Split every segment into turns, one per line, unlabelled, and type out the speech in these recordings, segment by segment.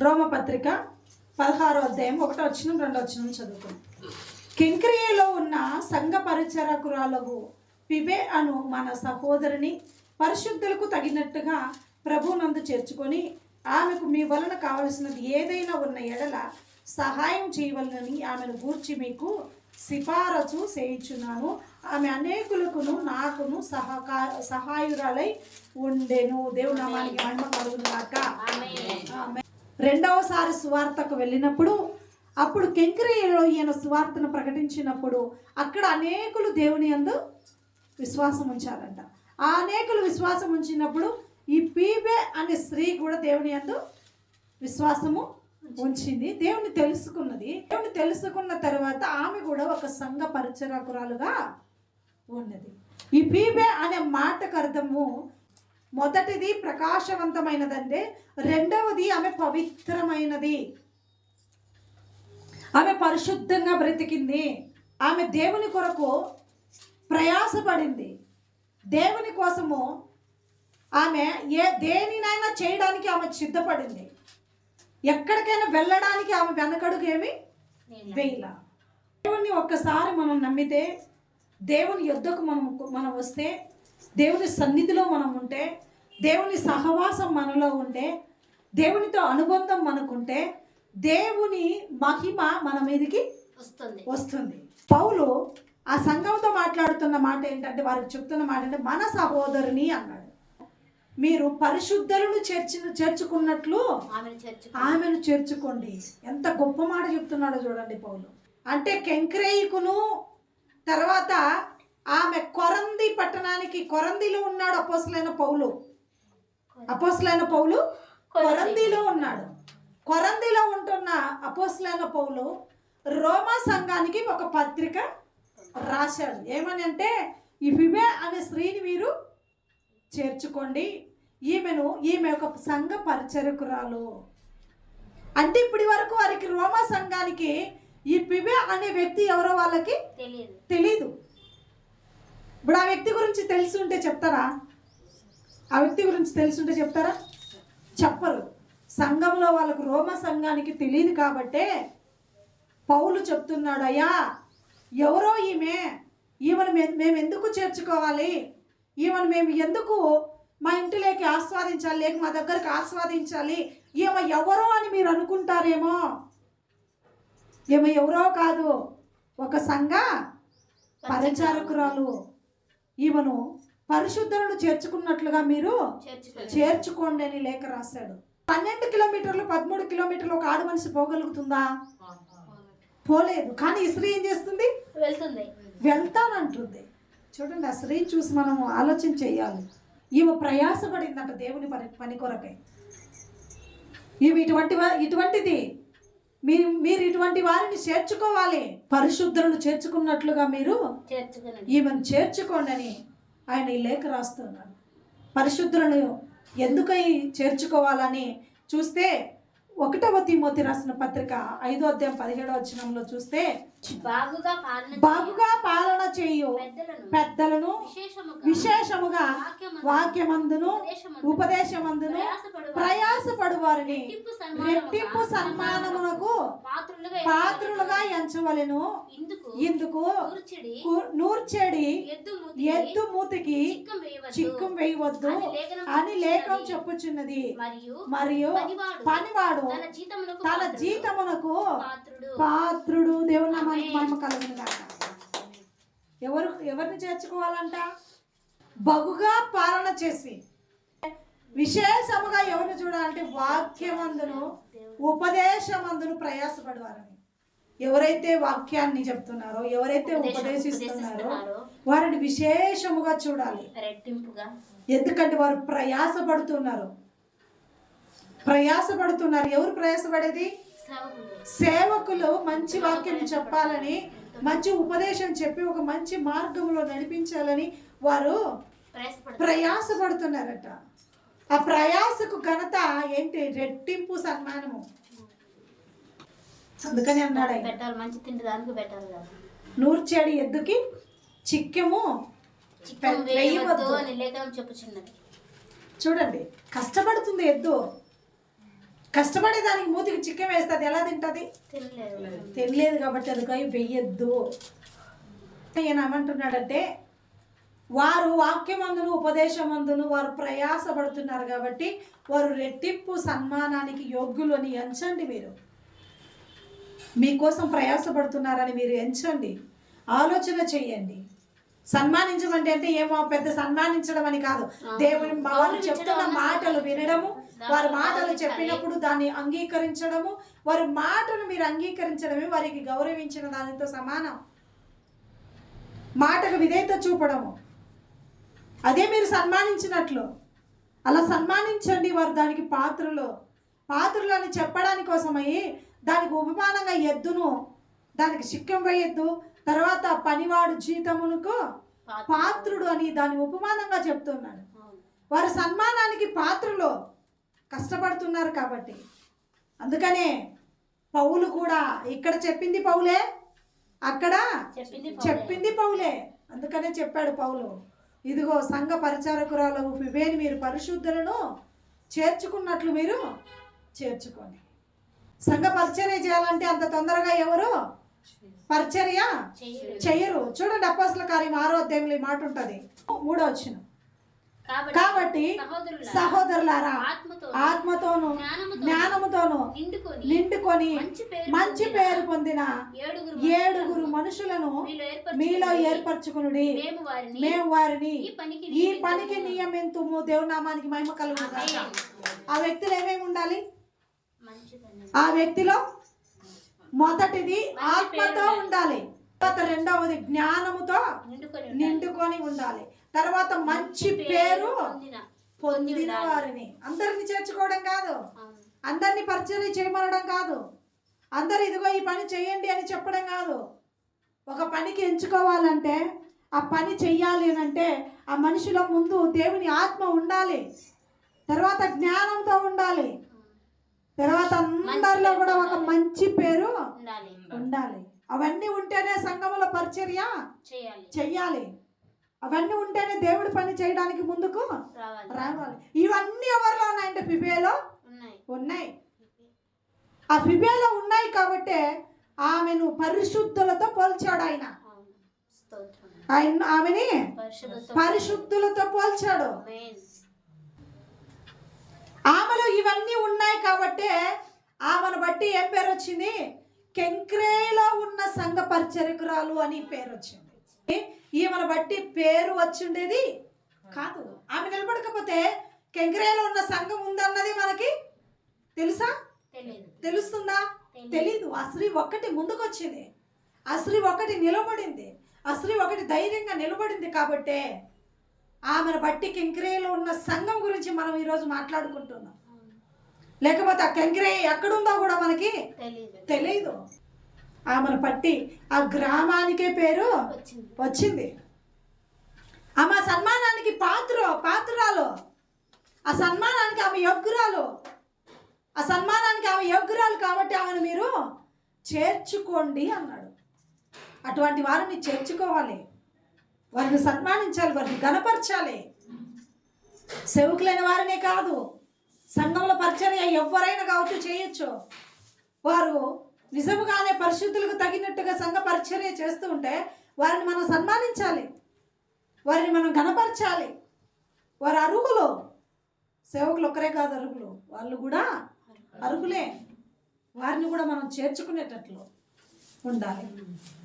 రోమపత్రిక పదహారో అధ్యాయం ఒకటో వచ్చిన రెండో వచ్చిన చదువుకున్నాం కింక్రియలో ఉన్న సంఘ పరిచరకురాలకు పిబే అను మన సహోదరిని పరిశుద్ధులకు తగినట్టుగా ప్రభునందు చేర్చుకొని ఆమెకు మీ వలన కావలసినది ఏదైనా ఉన్న ఎడల సహాయం చేయవలనని ఆమెను గూర్చి మీకు సిఫారసు చేయించున్నాను. ఆమె అనేకులకును నాకును సహకార సహాయురాలై ఉండెను. దేవుడు నామానికి మహిమ రెండవసారి సువార్తకు వెళ్ళినప్పుడు అప్పుడు కెంకరేయలో ఈయన సువార్తను ప్రకటించినప్పుడు అక్కడ అనేకులు దేవుని యందు విశ్వాసం ఉంచారంట. ఆ అనేకులు విశ్వాసం ఉంచినప్పుడు ఈ పీబే అనే స్త్రీ కూడా దేవుని యందు విశ్వాసము ఉంచింది. దేవుని తెలుసుకున్నది. దేవుని తెలుసుకున్న తర్వాత ఆమె కూడా ఒక సంఘ పరిచరకురాలుగా ఉన్నది. ఈ పీబే అనే మాటకు అర్థము మొదటిది ప్రకాశవంతమైనదంటే రెండవది ఆమె పవిత్రమైనది. ఆమె పరిశుద్ధంగా బ్రతికింది. ఆమె దేవుని కొరకు ప్రయాసపడింది. దేవుని కోసము ఆమె ఏ దేనినైనా చేయడానికి ఆమె సిద్ధపడింది. ఎక్కడికైనా వెళ్ళడానికి ఆమె వెనకడుగు ఏమి? వేయలా. దేవుని ఒక్కసారి మనం నమ్మితే దేవుని యుద్ధకు మనం మనం వస్తే దేవుని సన్నిధిలో మనం ఉంటే దేవుని సహవాసం మనలో ఉంటే దేవునితో అనుబంధం మనకుంటే దేవుని మహిమ మన మీదకి
వస్తుంది.
వస్తుంది. పౌలు ఆ సంఘంతో మాట్లాడుతున్న మాట ఏంటంటే వారికి చెప్తున్న మాట అంటే మన సహోదరుని అన్నాడు. మీరు పరిశుద్ధులను చేర్చి చేర్చుకున్నట్లు
ఆమెను చర్చ
ఆమెను చేర్చుకోండి. ఎంత గొప్ప మాట చెప్తున్నాడో చూడండి పౌలు. అంటే కెంక్రేయికును తర్వాత ఆమె కొరంది పట్టణానికి కొరందిలో ఉన్నాడు అపోసలైన పౌలు. అపోసలైన పౌలు కొరందిలో ఉన్నాడు. కొరందిలో ఉంటున్న అపోసలైన పౌలు రోమా సంఘానికి ఒక పత్రిక రాశాడు. ఏమని అంటే ఈ ఫిబే అనే స్త్రీని మీరు చేర్చుకోండి. ఈమెను ఈమె ఒక సంఘ పరిచరకురాలు. అంటే ఇప్పటి వరకు వారికి రోమా సంఘానికి ఈ పిబే అనే వ్యక్తి ఎవరో వాళ్ళకి
తెలియదు
తెలీదు. ఇప్పుడు ఆ వ్యక్తి గురించి తెలిసి ఉంటే చెప్తారా? ఆ వ్యక్తి గురించి తెలిసి ఉంటే చెప్తారా? చెప్పరు. సంఘంలో వాళ్ళకు రోమ సంఘానికి తెలియదు కాబట్టే పౌలు చెప్తున్నాడు అయ్యా ఎవరో ఈమె ఈమెను మేము ఎందుకు చేర్చుకోవాలి? ఈమెను మేము ఎందుకు మా ఇంటిలోకి ఆస్వాదించాలి లేక మా దగ్గరికి ఆస్వాదించాలి? ఈమె ఎవరో అని మీరు అనుకుంటారేమో? ఈమె ఎవరో కాదు ఒక సంఘ పరిచారకురాలు. ఈమెను పరిశుద్ధులను చేర్చుకున్నట్లుగా మీరు చేర్చుకోండి. అని లేఖ రాశాడు. పన్నెండు కిలోమీటర్లు పదమూడు కిలోమీటర్లు ఒక ఆడ మనిషి పోగలుగుతుందా? పోలేదు. కానీ ఈ స్త్రీ ఏం చేస్తుంది?
వెళ్తుంది.
వెళ్తానంటుంది. చూడండి ఆ స్త్రీని చూసి మనం ఆలోచన చేయాలి. ఈమె ప్రయాసపడిందంట దేవుని పని పని కొరకై. ఈమె ఇటువంటి ఇటువంటిది. మీరు మీరు ఇటువంటి వారిని చేర్చుకోవాలి. పరిశుద్ధులను చేర్చుకున్నట్లుగా మీరు ఈమెను చేర్చుకోండి అని ఆయన ఈ లేఖ రాస్తున్నాడు. పరిశుద్ధులను ఎందుకై చేర్చుకోవాలని చూస్తే ఒకటవ తిమోతి రాసిన పత్రిక ఐదో అధ్యాయం పదిహేడవ వచనంలో చూస్తే
బాగుగా పాలన
చేయు
పెద్దలను విశేషముగా
విశేషముగా
వాక్యమందు
వాక్యమందును
ఉపదేశమందు
ఉపదేశమందును
ప్రయాసపడు
వారిని
రెట్టింపు
సన్మానమునకు
పాత్రులుగా
ఎంచవలెను.
ఇందుకు
నూర్చెడి
ఎద్దు మూతికి చిక్కం వేయవద్దు. అని
లేఖం
చెప్పుచున్నది. మరియు
మరియు
పనివాడు తన జీతమునకు పాత్రుడు.
దేవుని
ఆమేన్.
మహిమ కలుగును గాక ఎవరు ఎవరిని చేర్చుకోవాలంట? బహుగా పాలన చేసి. విశేషముగా ఎవరిని చూడాలంటే వాక్యమందును ఉపదేశమందును ప్రయాసపడవారని. ఎవరైతే వాక్యాన్ని చెప్తున్నారో ఎవరైతే
ఉపదేశం-
ఉపదేశిస్తున్నారో వారిని విశేషముగా చూడాలి. ఎందుకంటే వారు ప్రయాసపడుతున్నారు. ప్రయాసపడుతున్నారు. ఎవరు ప్రయాసపడేది?
సేవకులు.
మంచి వాక్యం చెప్పాలని మంచి ఉపదేశం చెప్పి ఒక మంచి మార్గంలో నడిపించాలని వారు
ప్రయాసపడు
ప్రయాసపడుతున్నారట. ఆ ప్రయాసకు ఘనత ఏంటి? రెట్టింపు సన్మానము. అందుకని అన్నాడు.
పెట్టాలి మంచి తిండి దానికి పెట్టాలి కదా.
నూర్చేడి ఎద్దుకి చిక్కెము
లేఖనం చెప్పుచున్నది
చూడండి కష్టపడుతుంది ఎద్దు. కష్టపడే దానికి మూతికి చిక్కం వేస్తుంది. ఎలా తింటుంది?
తినలేదు.
కాబట్టి అది వెయ్యొద్దు. ఈయన ఏమంటున్నాడంటే వారు వాక్యమందును ఉపదేశమందును వారు ప్రయాసపడుతున్నారు కాబట్టి వారు రెట్టింపు సన్మానానికి యోగ్యులు అని ఎంచండి మీరు. మీకోసం ప్రయాసపడుతున్నారని మీరు ఎంచండి. ఆలోచన చెయ్యండి సన్మానించమంటే అంటే ఏమో పెద్ద సన్మానించడం అని కాదు. దేవుని చెప్తున్న మాటలు వినడము వారి మాటలు చెప్పినప్పుడు దాన్ని అంగీకరించడము వారి మాటలు మీరు అంగీకరించడమే వారికి గౌరవించిన దానితో సమానం. మాటకు విధేయత చూపడము. అదే మీరు సన్మానించినట్లు. అలా సన్మానించండి వారు దానికి పాత్రలు. పాత్రలు అని చెప్పడానికి కోసమై దానికి ఉపమానంగా ఎద్దును. దానికి సిక్కం వేయద్దు. తర్వాత పనివాడు జీతమునకు పాత్రుడు. అని దాని ఉపమానంగా చెప్తున్నాడు. వారి సన్మానానికి పాత్రలు కష్టపడుతున్నారు కాబట్టి. అందుకనే పౌలు కూడా ఇక్కడ చెప్పింది పౌలే అక్కడ
చెప్పింది
పౌలే. అందుకనే చెప్పాడు పౌలు ఇదిగో సంఘ పరిచారకురాలు ఫిబేని మీరు పరిశుద్ధులను చేర్చుకున్నట్లు మీరు చేర్చుకోండి. సంఘ పరిచర్య చేయాలంటే అంత తొందరగా ఎవరు? పరిచర్య
చెయ్యరు.
చూడండి అప్పస్ల కార్యం ఆరో అధ్యాయంలో ఈ మాట ఉంటుంది. మూడో వచ్చిన
కాబట్టి సహోదరులారా,
సహోదరులారా
ఆత్మతో
ఆత్మతోను
జ్ఞానముతో
జ్ఞానముతోను
నిండుకొని మంచి పేరు
పొందిన
ఏడుగురు
మనుషులను
మీలో ఏర్పరచుకొని
ఏర్పరచుకునుడి.
మేము వారిని ఈ పనికి
నియమింతుము. దేవుని నామానికి మహిమ కలుగు ఆ వ్యక్తిలో ఏమేమి ఉండాలి? ఆ వ్యక్తిలో మొదటిది ఆత్మతో ఉండాలి. రెండవది జ్ఞానముతో
నిండుకొని
ఉండాలి. తర్వాత మంచి పేరు
పొందిన
వారిని అందరిని చేర్చుకోవడం కాదు. అందరినీ పరిచయం చేయమనడం కాదు. అందరు ఇదిగో ఈ పని చేయండి అని చెప్పడం కాదు. ఒక పనికి ఎంచుకోవాలంటే ఆ పని చెయ్యాలి అని అంటే ఆ మనిషిలో ముందు దేవుని ఆత్మ ఉండాలి. తర్వాత జ్ఞానంతో ఉండాలి. తర్వాత అందరిలో కూడా ఒక మంచి పేరు
ఉండాలి.
అవన్నీ ఉంటేనే సంఘములో పరిచర్య చెయ్యాలి. అవన్నీ ఉంటేనే దేవుడి పని చేయడానికి ముందుకు
రావాలి.
ఇవన్నీ ఎవరిలో ఉన్నాయంటే ఫిబేలో
ఉన్నాయి.
ఉన్నాయి. ఆ ఫిబేలో ఉన్నాయి కాబట్టే ఆమెను పరిశుద్ధులతో పోల్చాడు ఆయన. ఆయన ఆమెని పరిశుద్ధులతో పోల్చాడు. ఆమెలో ఇవన్నీ ఉన్నాయి కాబట్టే ఆమెను బట్టి ఏం పేరు వచ్చింది? కెంక్రేలో ఉన్న సంఘ పరిచరికురాలు అని పేరు వచ్చింది. ఈమెను బట్టి పేరు వచ్చిండేది కాదు. ఆమె నిలబడకపోతే కెంక్రేలో ఉన్న సంఘం ఉందన్నది మనకి తెలుసా? తెలుస్తుందా? తెలీదు. స్త్రీ ఒక్కటి ముందుకొచ్చింది. స్త్రీ ఒకటి నిలబడింది. స్త్రీ ఒకటి ధైర్యంగా నిలబడింది కాబట్టే ఆమెను బట్టి కెంక్రేలో ఉన్న సంఘం గురించి మనం ఈరోజు మాట్లాడుకుంటున్నాం. లేకపోతే ఆ కెంక్రే ఎక్కడుందో కూడా మనకి
తెలియదు
ఆమెను పట్టి ఆ గ్రామానికే పేరు
వచ్చింది.
వచ్చింది. ఆమె సన్మానానికి పాత్ర పాత్రాలు ఆ సన్మానానికి ఆమె యోగ్యురాలు. ఆ సన్మానానికి ఆమె యోగ్యురాలు కాబట్టి ఆమెను మీరు చేర్చుకోండి అన్నాడు. అటువంటి వారిని చేర్చుకోవాలి. వారిని సన్మానించాలి వారిని గణపరచాలి సేవకులైన వారినే కాదు సంఘంలో పరిచర్య ఎవరైనా కావచ్చు చేయొచ్చు. వారు నిజముగానే పరిశుద్ధులకు తగినట్టుగా సంఘ పరిచర్య చేస్తూ ఉంటే వారిని మనం సన్మానించాలి. వారిని మనం గణపరచాలి వారు అరుగులు సేవకులు ఒక్కరే కాదు అరుగులు వాళ్ళు కూడా అరుగులే. వారిని కూడా మనం చేర్చుకునేటట్లు ఉండాలి.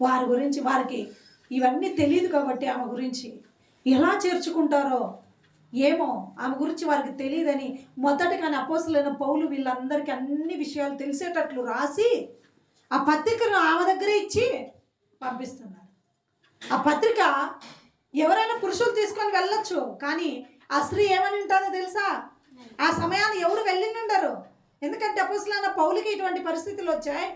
వారి గురించి వారికి ఇవన్నీ తెలియదు కాబట్టి ఆమె గురించి ఎలా చేర్చుకుంటారో ఏమో ఆమె గురించి వారికి తెలియదని మొదటగానే అపోసలైన పౌలు వీళ్ళందరికీ అన్ని విషయాలు తెలిసేటట్లు రాసి ఆ పత్రికను ఆమె దగ్గరే ఇచ్చి పంపిస్తున్నారు. ఆ పత్రిక ఎవరైనా పురుషులు తీసుకొని వెళ్ళొచ్చు కానీ ఆ స్త్రీ ఏమని ఉంటుందో తెలుసా? ఆ సమయాన్ని ఎవరు వెళ్ళిండరు ఎందుకంటే అపోసులైన పౌలికి ఇటువంటి పరిస్థితులు వచ్చాయి.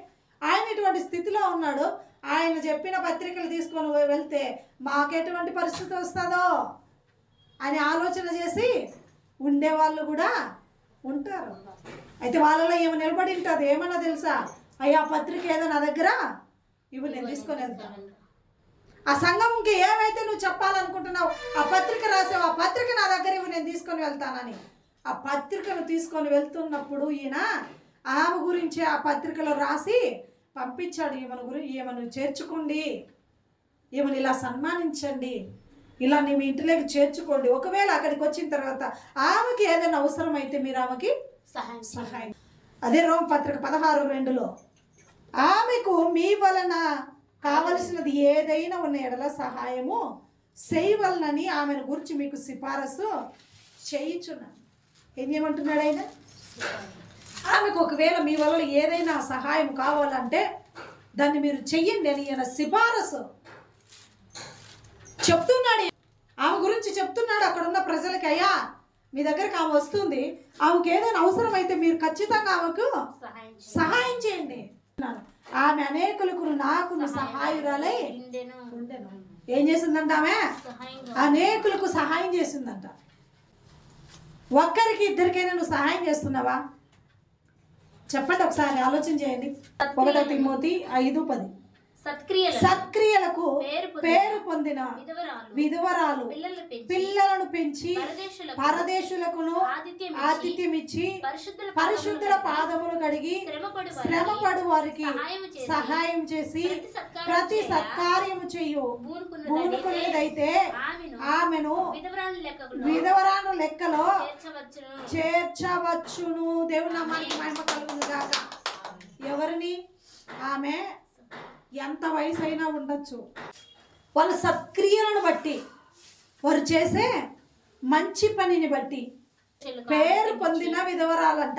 ఆయన ఇటువంటి స్థితిలో ఉన్నాడు. ఆయన చెప్పిన పత్రికలు తీసుకొని పోయి వెళ్తే మాకెటువంటి పరిస్థితి వస్తుందో అని ఆలోచన చేసి ఉండేవాళ్ళు కూడా ఉంటారు. అయితే వాళ్ళలో ఏమో నిలబడి ఉంటుంది ఏమన్నా తెలుసా? అయ్యా ఆ పత్రిక ఏదో నా దగ్గర? ఇవి నేను తీసుకొని వెళ్తాను ఆ సంఘంకి ఏవైతే నువ్వు చెప్పాలనుకుంటున్నావు? ఆ పత్రిక రాసావు ఆ పత్రిక నా దగ్గర ఇవి నేను తీసుకొని వెళ్తానని. ఆ పత్రికను తీసుకొని వెళ్తున్నప్పుడు ఈయన ఆమె గురించి ఆ పత్రికలో రాసి పంపించాడు. ఈమెను గురించి ఈమెను చేర్చుకోండి. ఈమెను ఇలా సన్మానించండి. ఇలా నీ మీ ఇంటిలోకి చేర్చుకోండి. ఒకవేళ అక్కడికి వచ్చిన తర్వాత ఆమెకి ఏదైనా అవసరం అయితే మీరు ఆమెకి
సహాయం.
సహాయం. అదే రోమ పత్రిక పదహారు రెండులో. ఆమెకు మీ వలన కావలసినది ఏదైనా ఉన్న ఎడల సహాయము చేయవలనని ఆమెను గురించి మీకు సిఫారసు చేయించున్నాను. ఏం చేయమంటున్నాడు ఆయన? ఆమెకు ఒకవేళ మీ వల్ల ఏదైనా సహాయం కావాలంటే దాన్ని మీరు చెయ్యండి అని ఈయన సిఫారసు చెప్తున్నాడు. ఆమె గురించి చెప్తున్నాడు. అక్కడ ఉన్న ప్రజలకి అయ్యా మీ దగ్గరికి ఆమె వస్తుంది. ఆమెకు ఏదైనా అవసరం అయితే మీరు ఖచ్చితంగా ఆమెకు
సహాయం చేయండి.
ఆమె అనేకులకు నాకును సహాయురాలై. ఏం చేసిందంట ఆమె? అనేకులకు సహాయం చేసిందంట. ఒక్కరికి ఇద్దరికైనా నువ్వు సహాయం చేస్తున్నావా? చెప్పండి ఒకసారి ఆలోచన చేయండి. ఒకటో తిమోతి ఐదు పది. సత్క్రియలకు
పేరు పొందిన విధవరాలు
పిల్లలను పెంచి
పరదేశులకు
పరదేశులకును
ఆతిథ్యం
ఇచ్చి
పరిశుద్ధుల
పాదములు కడిగి
శ్రమపడు
వారికి
సహాయం చేసి ప్రతి
సత్కార్యము చెయ్యు పూనుకునేదైతే
ఆమెను
విధవరాను లెక్కలో
చేర్చవచ్చును.
చేర్చవచ్చును. దేవుని నామానికి మహిమ కలుగును గాక ఎవరిని? ఆమె ఎంత వయసు అయినా ఉండొచ్చు. వాళ్ళ సత్క్రియలను బట్టి వారు చేసే మంచి పనిని బట్టి. పేరు పొందిన విధవరాలంట.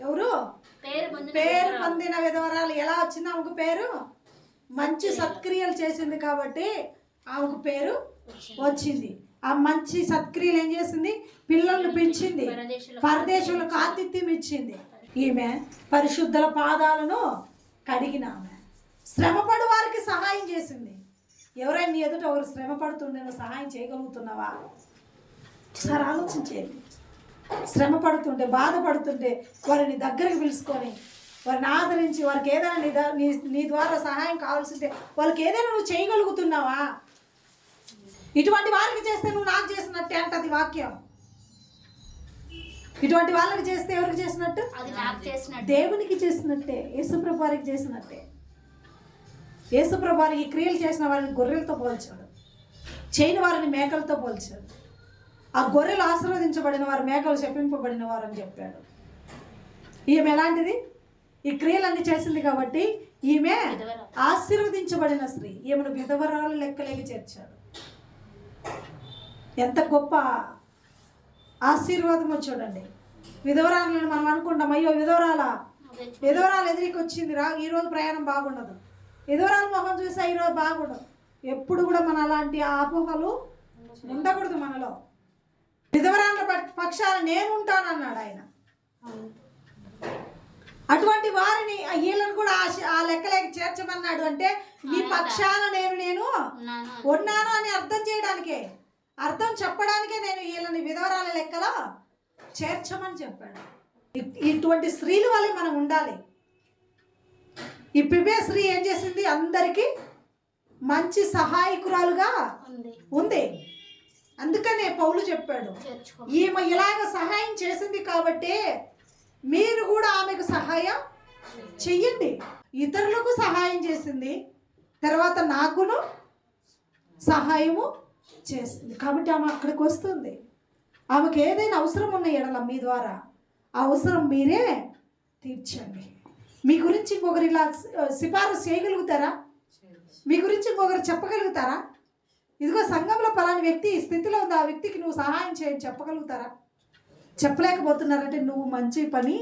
ఎవరు?
పేరు పొందిన
విధవరాలు. ఎలా వచ్చింది ఆమెకు పేరు? మంచి సత్క్రియలు చేసింది కాబట్టి ఆమెకు పేరు వచ్చింది. ఆ మంచి సత్క్రియలు ఏం చేసింది? పిల్లల్ని పెంచింది.
పరదేశుల
పరదేశంలో ఆతిథ్యం ఇచ్చింది. ఈమె పరిశుద్ధుల పాదాలను కడిగిన ఆమె. శ్రమపడు వారికి సహాయం చేసింది. ఎవరైనా నీ ఎదుట ఎవరు శ్రమ పడుతుండే నువ్వు సహాయం చేయగలుగుతున్నావా? ఒకసారి ఆలోచించేది శ్రమ పడుతుంటే బాధపడుతుంటే వారిని దగ్గరికి పిలుచుకొని వారిని ఆదరించి వారికి ఏదైనా నీ నీ నీ ద్వారా సహాయం కావాల్సింటే వాళ్ళకి ఏదైనా నువ్వు చేయగలుగుతున్నావా? ఇటువంటి వారికి చేస్తే నువ్వు నాకు చేసినట్టే అంటది వాక్యం. ఇటువంటి వాళ్ళకి చేస్తే ఎవరికి చేసినట్టు. దేవునికి చేసినట్టే. యేసుప్రభు వారికి చేసినట్టే. యేసుప్రభు వారికి ఈ క్రియలు చేసిన వారిని గొర్రెలతో పోల్చాడు. చేయని వారిని మేకలతో పోల్చాడు. ఆ గొర్రెలు ఆశీర్వదించబడిన వారు మేకలు శపింపబడిన వారు అని చెప్పాడు. ఈమె ఎలాంటిది? ఈ క్రియలన్నీ చేసింది కాబట్టి ఈమె. ఆశీర్వదించబడిన స్త్రీ. ఈమెను విధవరాలు లెక్కలేకి చేర్చాడు. ఎంత గొప్ప ఆశీర్వాదమో చూడండి. విధవరాలను మనం అనుకుంటాం అయ్యో విధవరాలా? విధవరాలు ఎదురికి వచ్చింది రా ఈరోజు ప్రయాణం బాగుండదు. విధవరాల మొహం చూసా ఈరోజు బాగుండదు. ఎప్పుడు కూడా మన అలాంటి అపోహలు ఉండకూడదు మనలో. విధవరాల పక్షాన నేను ఉంటానన్నాడు ఆయన. అటువంటి వారిని వీళ్ళని కూడా ఆ లెక్కలేకి చేర్చమన్నాడు అంటే నీ పక్షాన నేను నేను
ఉన్నాను. అని.
అర్థం చేయడానికే. అర్థం చెప్పడానికే నేను వీళ్ళని విధవరాల లెక్కలో చేర్చమని చెప్పాడు. ఇటువంటి స్త్రీల వల్లే మనం ఉండాలి. ఈ పిబే స్త్రీ ఏం చేసింది? అందరికీ మంచి సహాయకురాలుగా
ఉంది.
అందుకనే పౌలు చెప్పాడు ఈమె ఇలాగ సహాయం చేసింది కాబట్టి మీరు కూడా ఆమెకు సహాయం చెయ్యండి. ఇతరులకు సహాయం చేసింది తర్వాత నాకును సహాయము చేసింది. కాబట్టి ఆమె అక్కడికి వస్తుంది. ఆమెకు ఏదైనా అవసరం ఉన్న ఎడల మీ ద్వారా ఆ అవసరం మీరే తీర్చండి. మీ గురించి ఒకరు ఇలా సిఫారసు చేయగలుగుతారా? మీ గురించి ఇంకొకరు చెప్పగలుగుతారా? ఇదిగో సంఘంలో పలాని వ్యక్తి ఈ స్థితిలో ఉంది ఆ వ్యక్తికి నువ్వు సహాయం చేయని చెప్పగలుగుతారా? చెప్పలేకపోతున్నారంటే నువ్వు మంచి పని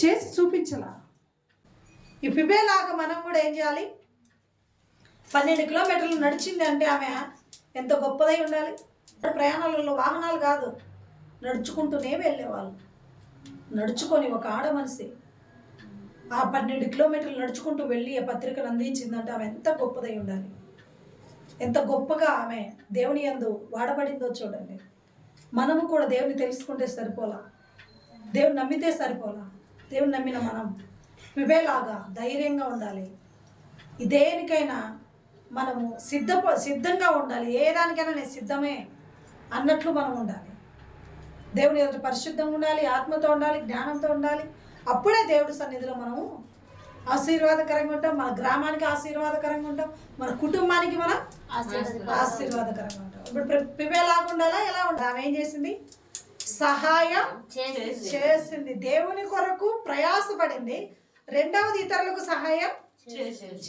చేసి చూపించలా. ఈ పిబేలాగా మనం కూడా ఏం చేయాలి? పన్నెండు కిలోమీటర్లు నడిచింది అంటే ఆమె ఎంత గొప్పదై ఉండాలి? ప్రయాణాలలో వాహనాలు కాదు నడుచుకుంటూనే వెళ్ళేవాళ్ళు. నడుచుకొని ఒక ఆడ మనిషి ఆ పన్నెండు కిలోమీటర్లు నడుచుకుంటూ వెళ్ళి ఆ పత్రికను అందించిందంటే ఆమె ఎంత గొప్పదై ఉండాలి. ఎంత గొప్పగా ఆమె దేవుని యందు వాడబడిందో చూడండి. మనము కూడా దేవుని తెలుసుకుంటే సరిపోలా. దేవుని నమ్మితే సరిపోలా. దేవుని నమ్మిన మనం వివేలాగా ధైర్యంగా ఉండాలి. దేనికైనా మనము సిద్ధ సిద్ధంగా ఉండాలి. ఏ దానికైనా నేను సిద్ధమే అన్నట్లు మనం ఉండాలి. దేవుని ఎదుట పరిశుద్ధంగా ఉండాలి ఆత్మతో ఉండాలి జ్ఞానంతో ఉండాలి అప్పుడే దేవుడి సన్నిధిలో మనము ఆశీర్వాదకరంగా ఉంటాం మన గ్రామానికి ఆశీర్వాదకరంగా ఉంటాం మన కుటుంబానికి మనం
ఆశీర్వాదం.
ఆశీర్వాదకరంగా ఉంటాం. ఇప్పుడు ప్రి- పిపే లాగా ఉండాలా? ఎలా ఉండాలి? ఆమె ఏం చేసింది? సహాయం చేసింది. దేవుని కొరకు ప్రయాసపడింది. రెండవది ఇతరులకు సహాయం చేసింది.